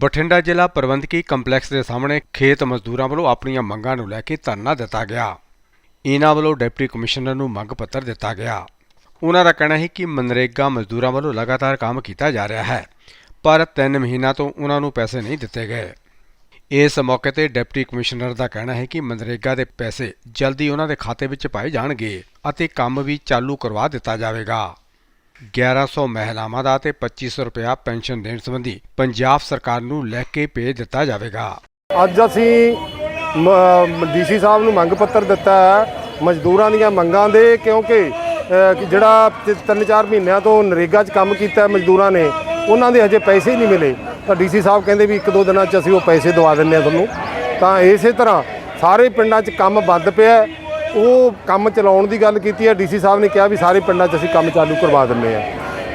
ਬਠਿੰਡਾ ਜ਼ਿਲ੍ਹਾ ਪ੍ਰਬੰਧਕੀ ਕੰਪਲੈਕਸ ਦੇ ਸਾਹਮਣੇ ਖੇਤ ਮਜ਼ਦੂਰਾਂ ਵੱਲੋਂ ਆਪਣੀਆਂ ਮੰਗਾਂ ਨੂੰ ਲੈ ਕੇ ਧਰਨਾ ਦਿੱਤਾ ਗਿਆ। ਇਹਨਾਂ ਵੱਲੋਂ ਡਿਪਟੀ ਕਮਿਸ਼ਨਰ ਨੂੰ ਮੰਗ ਪੱਤਰ ਦਿੱਤਾ ਗਿਆ। ਉਹਨਾਂ ਦਾ ਕਹਿਣਾ ਹੈ ਕਿ ਮਨਰੇਗਾ ਮਜ਼ਦੂਰਾਂ ਵੱਲੋਂ ਲਗਾਤਾਰ ਕੰਮ ਕੀਤਾ ਜਾ ਰਿਹਾ ਹੈ, ਪਰ 3 ਮਹੀਨਾ ਤੋਂ ਉਹਨਾਂ ਨੂੰ ਪੈਸੇ ਨਹੀਂ ਦਿੱਤੇ ਗਏ। ਇਸ ਮੌਕੇ ਤੇ ਡਿਪਟੀ ਕਮਿਸ਼ਨਰ ਦਾ ਕਹਿਣਾ ਹੈ ਕਿ ਮਨਰੇਗਾ ਦੇ ਪੈਸੇ ਜਲਦੀ ਉਹਨਾਂ ਦੇ ਖਾਤੇ ਵਿੱਚ ਪਾਏ ਜਾਣਗੇ ਅਤੇ ਕੰਮ ਵੀ ਚਾਲੂ ਕਰਵਾ ਦਿੱਤਾ ਜਾਵੇਗਾ। 1100 ਮਹਿਲਾਵਾਂ ਦਾ ਤੇ 2500 ਰੁਪਇਆ ਪੈਨਸ਼ਨ ਦੇਣ ਸੰਬੰਧੀ ਪੰਜਾਬ ਸਰਕਾਰ ਨੂੰ ਲੈ ਕੇ ਭੇਜ ਦਿੱਤਾ ਜਾਵੇਗਾ। ਅੱਜ ਅਸੀਂ ਡੀਸੀ ਸਾਹਿਬ ਨੂੰ ਮੰਗ ਪੱਤਰ ਦਿੱਤਾ ਹੈ, ਮਜ਼ਦੂਰਾਂ ਦੀਆਂ ਮੰਗਾਂ ਦੇ, ਕਿਉਂਕਿ ਜਿਹੜਾ ਤ- ਤਿੰਨ ਚਾਰ ਮਹੀਨਿਆਂ ਤੋਂ ਨਰੇਗਾ 'ਚ ਕੰਮ ਕੀਤਾ ਮਜ਼ਦੂਰਾਂ ਨੇ, ਉਹਨਾਂ ਦੇ ਹਜੇ ਪੈਸੇ ਹੀ ਨਹੀਂ ਮਿਲੇ। ਤਾਂ ਡੀਸੀ ਸਾਹਿਬ ਕਹਿੰਦੇ ਵੀ ਇੱਕ ਦੋ ਦਿਨਾਂ 'ਚ ਅਸੀਂ ਉਹ ਪੈਸੇ ਦਵਾ ਦਿੰਨੇ ਆ ਤੁਹਾਨੂੰ। ਤਾਂ ਇਸੇ ਤਰ੍ਹਾਂ ਸਾਰੇ ਪਿੰਡਾਂ 'ਚ ਕੰਮ ਬੰਦ ਪਿਆ ਉਹ ਕੰਮ ਚਲਾਉਣ ਦੀ ਗੱਲ ਕੀਤੀ ਹੈ, ਡੀਸੀ ਸਾਹਿਬ ਨੇ ਕਿਹਾ ਵੀ ਸਾਰੇ ਪਿੰਡਾਂ 'ਚ ਅਸੀਂ ਕੰਮ ਚਾਲੂ ਕਰਵਾ ਦਿੰਨੇ ਆ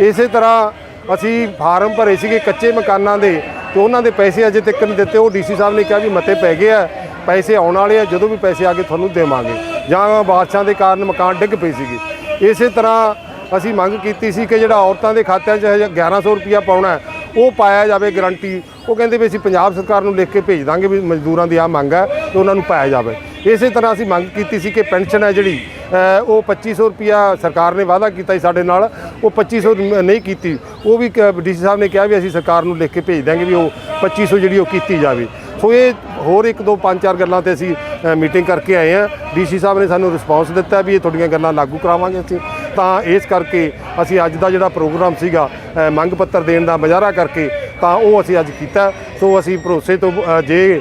ਇਸੇ ਤਰ੍ਹਾਂ ਅਸੀਂ ਫਾਰਮ ਭਰੇ ਸੀਗੇ ਕੱਚੇ ਮਕਾਨਾਂ ਦੇ ਤੇ ਉਹਨਾਂ ਦੇ ਪੈਸੇ ਅਜੇ ਤੱਕ ਨਹੀਂ ਦਿੱਤੇ। ਉਹ ਡੀਸੀ ਸਾਹਿਬ ਨੇ ਕਿਹਾ ਵੀ ਮਤੇ ਪੈ ਗਏ ਆ, ਪੈਸੇ ਆਉਣ ਵਾਲੇ ਆ, ਜਦੋਂ ਵੀ ਪੈਸੇ ਆ ਗਏ ਤੁਹਾਨੂੰ ਦੇਵਾਂਗੇ। ਜਾਂ ਬਾਰਿਸ਼ਾਂ ਦੇ ਕਾਰਨ ਮਕਾਨ ਡਿੱਗ ਪਏ ਸੀਗੇ। ਇਸੇ ਤਰ੍ਹਾਂ ਅਸੀਂ ਮੰਗ ਕੀਤੀ ਸੀ ਕਿ ਜਿਹੜਾ ਔਰਤਾਂ ਦੇ ਖਾਤਿਆਂ 'ਚ ਹਜੇ 1100 ਰੁਪਇਆ ਪਾਉਣਾ ਉਹ ਪਾਇਆ ਜਾਵੇ ਗਰੰਟੀ। ਉਹ ਕਹਿੰਦੇ ਵੀ ਅਸੀਂ ਪੰਜਾਬ ਸਰਕਾਰ ਨੂੰ ਲਿਖ ਕੇ ਭੇਜ ਦਾਂਗੇ ਵੀ ਮਜ਼ਦੂਰਾਂ ਦੀ ਆ ਮੰਗ ਹੈ ਤੇ ਉਹਨਾਂ ਨੂੰ ਪਾਇਆ ਜਾਵੇ। ਇਸੇ ਤਰ੍ਹਾਂ ਅਸੀਂ ਮੰਗ ਕੀਤੀ ਸੀ ਕਿ ਪੈਨਸ਼ਨ ਹੈ ਜਿਹੜੀ ਅ, ਉਹ 2500 ਰੁਪਇਆ ਸਰਕਾਰ ਨੇ ਵਾਅਦਾ ਕੀਤਾ ਸੀ ਸਾਡੇ ਨਾਲ ਉਹ 2500 ਨ- ਨਹੀਂ ਕੀਤੀ। ਉਹ ਵੀ ਡੀਸੀ ਸਾਹਿਬ ਨੇ ਕਿਹਾ ਵੀ ਅਸੀਂ ਸਰਕਾਰ ਨੂੰ ਲਿਖ ਕੇ ਭੇਜ ਦਾਂਗੇ ਵੀ ਉਹ 2500 ਜਿਹੜੀ ਉਹ ਕੀਤੀ ਜਾਵੇ। ਸੋ ਇਹ ਹੋਰ ਇੱਕ ਦੋ ਪੰਜ ਚਾਰ ਗੱਲਾਂ ਤੇ ਅਸੀਂ ਮੀਟਿੰਗ ਕਰਕੇ ਆਏ ਆ ਡੀਸੀ ਸਾਹਿਬ ਨੇ ਸਾਨੂੰ ਰਿਸਪਾਂਸ ਦਿੱਤਾ ਵੀ ਇਹ ਤੁਹਾਡੀਆਂ ਗੱਲਾਂ ਲਾਗੂ ਕਰਾਵਾਂਗੇ ਅਸੀਂ। ਤਾਂ ਇਸ ਕਰਕੇ ਅਸੀਂ ਅੱਜ ਦਾ ਜਿਹੜਾ ਪ੍ਰੋਗਰਾਮ ਸੀਗਾ ਮੰਗ ਪੱਤਰ ਦੇਣ ਦਾ ਮੁਜ਼ਾਹਰਾ ਕਰਕੇ ਤਾਂ ਉਹ ਅਸੀਂ ਅੱਜ ਕੀਤਾ। ਸੋ ਅਸੀਂ ਭਰੋਸੇ ਤੋਂ ਜੇ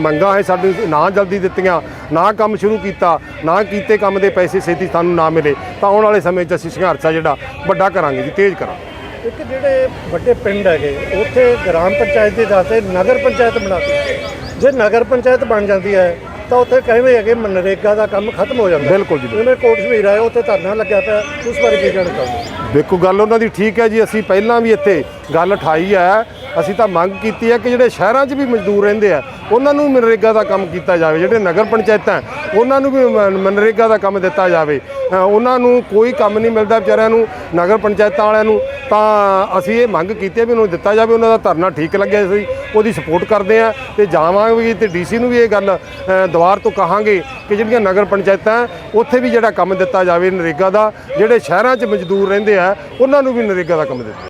ਮੰਗਾਂ ਹੈ ਸਾਡੀ ਨਾ ਜਲਦੀ ਦਿੱਤੀਆਂ ਨਾ ਕੰਮ ਸ਼ੁਰੂ ਕੀਤਾ ਨਾ ਕੀਤੇ ਕੰਮ ਦੇ ਪੈਸੇ ਛੇਤੀ ਸਾਨੂੰ ਨਾ ਮਿਲੇ ਤਾਂ ਆਉਣ ਵਾਲੇ ਸਮੇਂ 'ਚ ਅਸੀਂ ਸੰਘਰਸ਼ ਜਿਹੜਾ ਵੱਡਾ ਕਰਾਂਗੇ ਜੀ ਤੇਜ਼ ਕਰਾਂਗੇ। ਇੱਕ ਜਿਹੜੇ ਵੱਡੇ ਪਿੰਡ ਹੈਗੇ ਉੱਥੇ ਗ੍ਰਾਮ ਪੰਚਾਇਤ ਦੇ ਦਾਤੇ ਨਗਰ ਪੰਚਾਇਤ ਬਣਾਤੀ ਜੇ ਨਗਰ ਪੰਚਾਇਤ ਬਣ ਜਾਂਦੀ ਹੈ ਤਾਂ ਉੱਥੇ ਕਹਿੰਦੇ ਹੈਗੇ ਮਨਰੇਗਾ ਦਾ ਕੰਮ ਖਤਮ ਹੋ ਜਾਂਦਾ। ਬਿਲਕੁਲ ਜੀ। ਉਹਨੇ ਕੋਟ ਸ਼ਮੀਰ ਆਇਆ ਉੱਥੇ ਧਰਨਾ ਲੱਗਿਆ ਪਿਆ ਉਸ ਬਾਰੇ ਕੀ ਕਹਿਣਾ ਚਾਹੁੰਦੇ ਦੇਖੋ ਗੱਲ ਉਹਨਾਂ ਦੀ ਠੀਕ ਹੈ ਜੀ ਅਸੀਂ ਪਹਿਲਾਂ ਵੀ ਇੱਥੇ ਗੱਲ ਉਠਾਈ ਹੈ ਅਸੀਂ ਤਾਂ ਮੰਗ ਕੀਤੀ ਹੈ ਕਿ ਜਿਹੜੇ ਸ਼ਹਿਰਾਂ 'ਚ ਵੀ ਮਜ਼ਦੂਰ ਰਹਿੰਦੇ ਆ ਉਹਨਾਂ ਨੂੰ ਮਨਰੇਗਾ ਦਾ ਕੰਮ ਕੀਤਾ ਜਾਵੇ ਜਿਹੜੇ ਨਗਰ ਪੰਚਾਇਤਾਂ ਉਹਨਾਂ ਨੂੰ ਵੀ ਮ- ਮਨਰੇਗਾ ਦਾ ਕੰਮ ਦਿੱਤਾ ਜਾਵੇ। ਉਹਨਾਂ ਨੂੰ ਕੋਈ ਕੰਮ ਨਹੀਂ ਮਿਲਦਾ ਵਿਚਾਰਿਆਂ ਨੂੰ ਨਗਰ ਪੰਚਾਇਤਾਂ ਵਾਲਿਆਂ ਨੂੰ। ਤਾਂ ਅਸੀਂ ਇਹ ਮੰਗ ਕੀਤੀ ਹੈ ਵੀ ਉਹਨੂੰ ਦਿੱਤਾ ਜਾਵੇ ਉਹਨਾਂ ਦਾ ਧਰਨਾ ਠੀਕ ਲੱਗਿਆ ਸੀ ਉਹਦੀ ਸਪੋਰਟ ਕਰਦੇ ਆ ਤੇ ਜਾਵਾਂਗੇ ਵੀ ਤੇ ਡੀਸੀ ਨੂੰ ਵੀ ਇਹ ਗੱਲ ਅ, ਤੋਂ ਕਹਾਂਗੇ ਕਿ ਜਿਹੜੀਆਂ ਨਗਰ ਪੰਚਾਇਤਾਂ ਉੱਥੇ ਵੀ ਜਿਹੜਾ ਕੰਮ ਦਿੱਤਾ ਜਾਵੇ ਨਰੇਗਾ ਦਾ ਜਿਹੜੇ ਸ਼ਹਿਰਾਂ 'ਚ ਮਜ਼ਦੂਰ ਰਹਿੰਦੇ ਆ ਉਹਨਾਂ ਨੂੰ ਵੀ ਨਰੇਗਾ ਦਾ ਕੰਮ ਦਿੱਤਾ